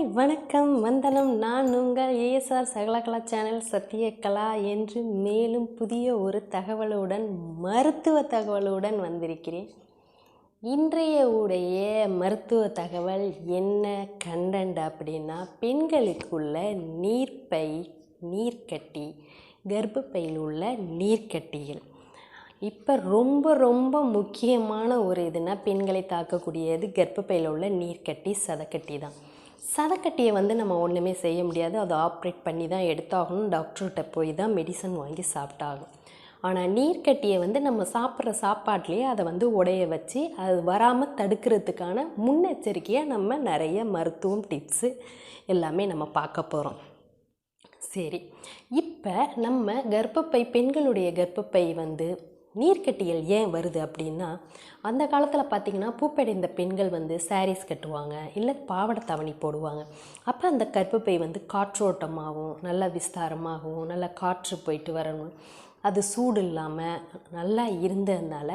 Hi வணக்கம் வந்தனம். நான் உங்கள் ஏஎஸ்ஆர் சகலகலா சேனல் சத்தியகலா என்று மேலும் புதிய ஒரு தகவலுடன் மருத்துவ தகவலுடன் வந்திருக்கிறேன். இன்றைய உடைய மருத்துவ தகவல் என்ன கண்டன்ட் அப்படின்னா பெண்களுக்குள்ள நீர்ப்பை நீர்க்கட்டி கர்ப்பப்பையில் உள்ள நீர்க்கட்டிகள். இப்போ ரொம்ப ரொம்ப முக்கியமான ஒரு இதுனா பெண்களை தாக்கக்கூடியது கர்ப்பப்பையில் உள்ள நீர்க்கட்டி சதக்கட்டி தான். சதக்கட்டியை வந்து நம்ம ஒன்றுமே செய்ய முடியாது. அதை ஆப்ரேட் பண்ணி தான் எடுத்தாகணும். டாக்டர்கிட்ட போய் தான் மெடிசன் வாங்கி சாப்பிட்டாகும் ஆனால் நீர்க்கட்டியை வந்து நம்ம சாப்பிட்ற சாப்பாட்லேயே அதை வந்து உடைய வச்சு அது வராமல் தடுக்கிறதுக்கான முன்னெச்சரிக்கையாக நம்ம நிறைய மருத்துவம் டிப்ஸு எல்லாமே நம்ம பார்க்க போகிறோம் சரி. இப்போ நம்ம கர்ப்பப்பை பெண்களுடைய கர்ப்பப்பை வந்து நீர்க்கட்டிகள் ஏன் வருது அப்படின்னா அந்த காலத்தில் பார்த்திங்கன்னா பூப்படைந்த பெண்கள் வந்து சாரீஸ் கட்டுவாங்க இல்லை பாவாடை தாவணி போடுவாங்க. அப்போ அந்த கற்பப்பை வந்து காற்றோட்டமாகவும் நல்லா விஸ்தாரமாகவும் நல்லா காற்று போயிட்டு வரணும். அது சூடு இல்லாமல் நல்லா இருந்ததுனால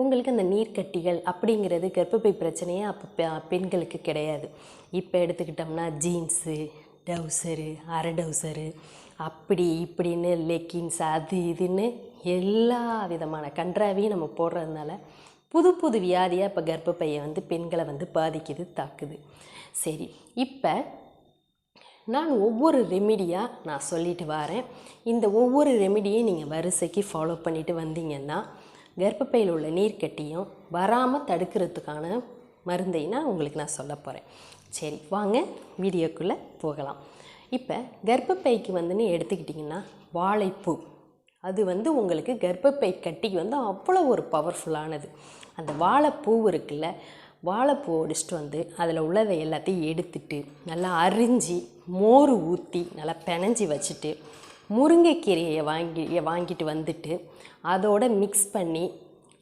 உங்களுக்கு அந்த நீர்க்கட்டிகள் அப்படிங்கிறது கர்ப்பப்பை பிரச்சனையே அப்போ பெண்களுக்கு கிடையாது. இப்போ எடுத்துக்கிட்டோம்னா ஜீன்ஸு டவுசரு அரை டவுசரு அப்படி இப்படின்னு லெக்கின்ஸ் அது இதுன்னு எல்லா விதமான கன்றாவையும் நம்ம போடுறதுனால புது புது வியாதியாக இப்போ கர்ப்பப்பையை வந்து பெண்களை வந்து பாதிக்குது தாக்குது. சரி இப்போ நான் ஒவ்வொரு ரெமிடியாக நான் சொல்லிட்டு வரேன். இந்த ஒவ்வொரு ரெமிடியும் நீங்கள் வரிசைக்கு ஃபாலோ பண்ணிட்டு வந்தீங்கன்னா கர்ப்பப்பையில் உள்ள நீர்க்கட்டியும் வராமல் தடுக்கிறதுக்கான மருந்தை நான் உங்களுக்கு நான் சொல்ல போகிறேன் சரி வாங்க வீடியோக்குள்ளே போகலாம். இப்போ கர்ப்பப்பைக்கு வந்துன்னு எடுத்துக்கிட்டிங்கன்னா வாழைப்பூ. அது வந்து உங்களுக்கு கர்ப்பப்பை கட்டிக்கு வந்து அவ்வளோ ஒரு பவர்ஃபுல்லானது அந்த வாழைப்பூ இருக்குல்ல வாழைப்பூ அடிச்சுட்டு வந்து அதில் உள்ளதை எல்லாத்தையும் எடுத்துட்டு நல்லா அரிஞ்சு மோர் ஊற்றி நல்லா பெனஞ்சி வச்சுட்டு முருங்கைக்கீரையை வாங்கி வாங்கிட்டு வந்துட்டு அதோட மிக்ஸ் பண்ணி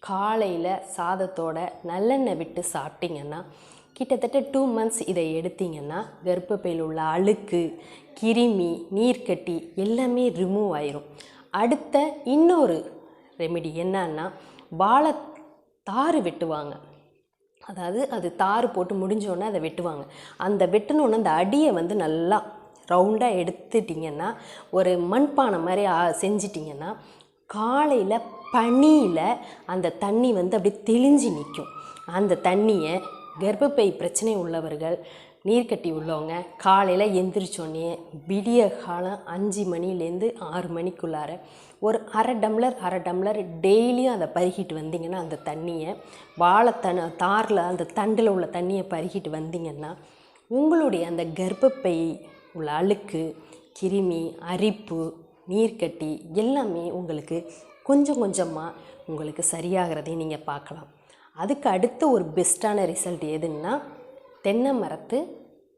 காலையில் சாதத்தோட நல்லெண்ணெய் விட்டு சாப்பிட்டிங்கன்னா கிட்டத்தட்ட டூ மந்த்ஸ் இதை எடுத்தீங்கன்னா கர்ப்பப்பையில் உள்ள அழுக்கு கிருமி நீர்க்கட்டி எல்லாமே ரிமூவ் ஆயிரும். அடுத்த இன்னொரு ரெமெடி என்னன்னா வாழை தாறு வெட்டுவாங்க. அதாவது அது தாறு போட்டு முடிஞ்சோடனே அதை வெட்டுவாங்க. அந்த வெட்டினோடனே அந்த அடியை வந்து நல்லா ரவுண்டாக எடுத்துட்டிங்கன்னா ஒரு மண்பானை மாதிரி ஆ- செஞ்சிட்டிங்கன்னா காலையில் பனியில் அந்த தண்ணி வந்து அப்படியே தெளிஞ்சு நிற்கும் அந்த தண்ணியை கர்ப்பப்பை பிரச்சனை உள்ளவர்கள் நீர்க்கட்டி உள்ளவங்க காலையில் எந்திரிச்சோடனே விடிய காலம் அஞ்சு மணிலேருந்து ஆறு மணிக்குள்ளார ஒரு அரை டம்ளர் அரை டம்ளர் டெய்லியும் அதை பருகிட்டு வந்தீங்கன்னா அந்த தண்ணியை வாழைத்தன தாரில் அந்த தண்டில் உள்ள தண்ணியை பருகிட்டு வந்தீங்கன்னா உங்களுடைய அந்த கர்ப்பப்பை உள்ள அழுக்கு கிருமி அரிப்பு நீர்க்கட்டி எல்லாமே உங்களுக்கு கொஞ்சம் கொஞ்சமாக உங்களுக்கு சரியாகிறதையும் நீங்கள் பார்க்கலாம். அதுக்கு அடுத்த ஒரு பெஸ்ட்டான ரிசல்ட் எதுன்னா தென்னை மரத்து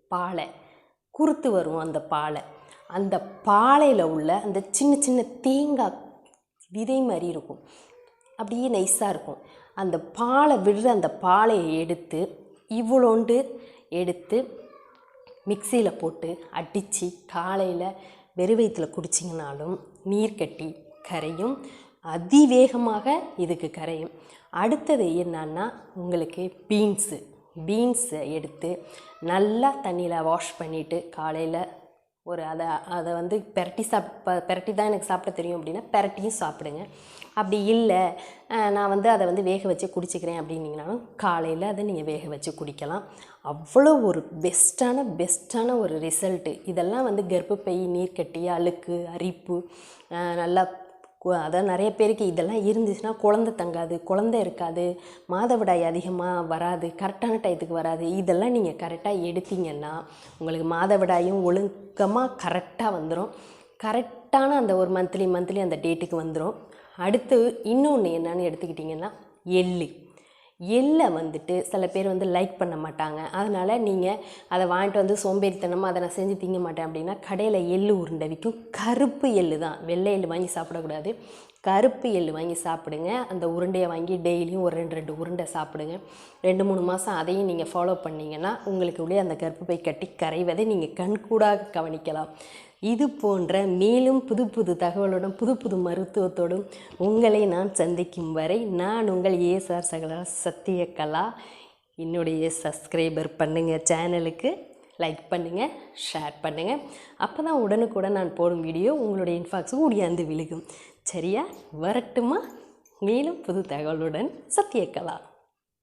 பாலை. குருத்து வரும் அந்த பாலை. அந்த பாலையில் உள்ள அந்த சின்ன சின்ன தேங்காய் விதை மாதிரி இருக்கும். அப்படியே நைஸாக இருக்கும். அந்த பாலை விடுற அந்த பாலையை எடுத்து இவ்வளோண்டு எடுத்து மிக்சியில் போட்டு அடித்து காலையில் வெறும் குடிச்சிங்கனாலும் நீர் கட்டி கரையும் அதிவேகமாக இதுக்கு கரையும். அடுத்தது என்னன்னா உங்களுக்கு பீன்ஸு பீன்ஸை எடுத்து நல்லா தண்ணியில் வாஷ் பண்ணிவிட்டு காலையில் ஒரு அதை அதை வந்து பெரட்டி சாப் பெரட்டி தான் எனக்கு சாப்பிட தெரியும் அப்படின்னா பெரட்டியும் சாப்பிடுங்க. அப்படி இல்லை நான் வந்து அதை வந்து வேக வச்சு குடிச்சிக்கிறேன் அப்படின்னீங்கனாலும் காலையில் அதை நீங்கள் வேக வச்சு குடிக்கலாம். அவ்வளோ ஒரு பெஸ்ட்டான பெஸ்ட்டான ஒரு ரிசல்ட்டு இதெல்லாம் வந்து கர்ப்பப்பை நீர்க்கட்டி அழுக்கு அரிப்பு நல்லா அதாவது அதான் நிறைய பேருக்கு இதெல்லாம் இருந்துச்சுன்னா குழந்தை தங்காது குழந்தை இருக்காது மாதவிடாய் அதிகமாக வராது கரெக்டான டயத்துக்கு வராது. இதெல்லாம் நீங்கள் கரெக்டாக எடுத்தீங்கன்னா உங்களுக்கு மாதவிடாயும் ஒழுக்கமாக கரெக்டாக வந்துடும் கரெக்டான அந்த ஒரு மந்த்லி மந்த்லி அந்த டேட்டுக்கு வந்துடும் அடுத்து இன்னொன்று என்னென்னு எடுத்துக்கிட்டிங்கன்னா எள்ளு. எள்ளை வந்துட்டு சில பேர் வந்து லைக் பண்ண மாட்டாங்க. அதனால் நீங்கள் அதை வாங்கிட்டு வந்து சோம்பேறித்தனமாக அதை நான் செஞ்சு திங்க மாட்டேன் அப்படின்னா கடையில் எள்ளு உருண்டை விற்கும். கருப்பு எள்ளு தான். வெள்ளை எள்ளு வாங்கி சாப்பிடக்கூடாது. கருப்பு எள்ளு வாங்கி சாப்பிடுங்க. அந்த உருண்டையை வாங்கி டெய்லியும் ஒரு ரெண்டு ரெண்டு உருண்டை சாப்பிடுங்க. ரெண்டு மூணு மாதம் அதையும் நீங்கள் ஃபாலோ பண்ணிங்கன்னா உங்களுக்கு உள்ளே அந்த கர்ப்பப்பை கட்டி கரைவதை நீங்கள் கண்கூடாக கவனிக்கலாம். இது போன்ற மேலும் புது புது தகவலோடும் புது புது மருத்துவத்தோடும் உங்களை நான் சந்திக்கும் வரை நான் உங்கள் ஏஎஸ்ஆர் சகல சத்தியகலா என்னுடைய சப்ஸ்கிரைபர் பண்ணுங்கள் சேனலுக்கு லைக் பண்ணுங்கள் ஷேர் பண்ணுங்கள் அப்போ தான் உடனுக்குடன் நான் போடும் வீடியோ உங்களுடைய இன்ஃபாக்ஸும் ஓடியாந்து விழுகும். சரியா? வரட்டுமா? மேலும் புது தகவலுடன் சத்தியகலா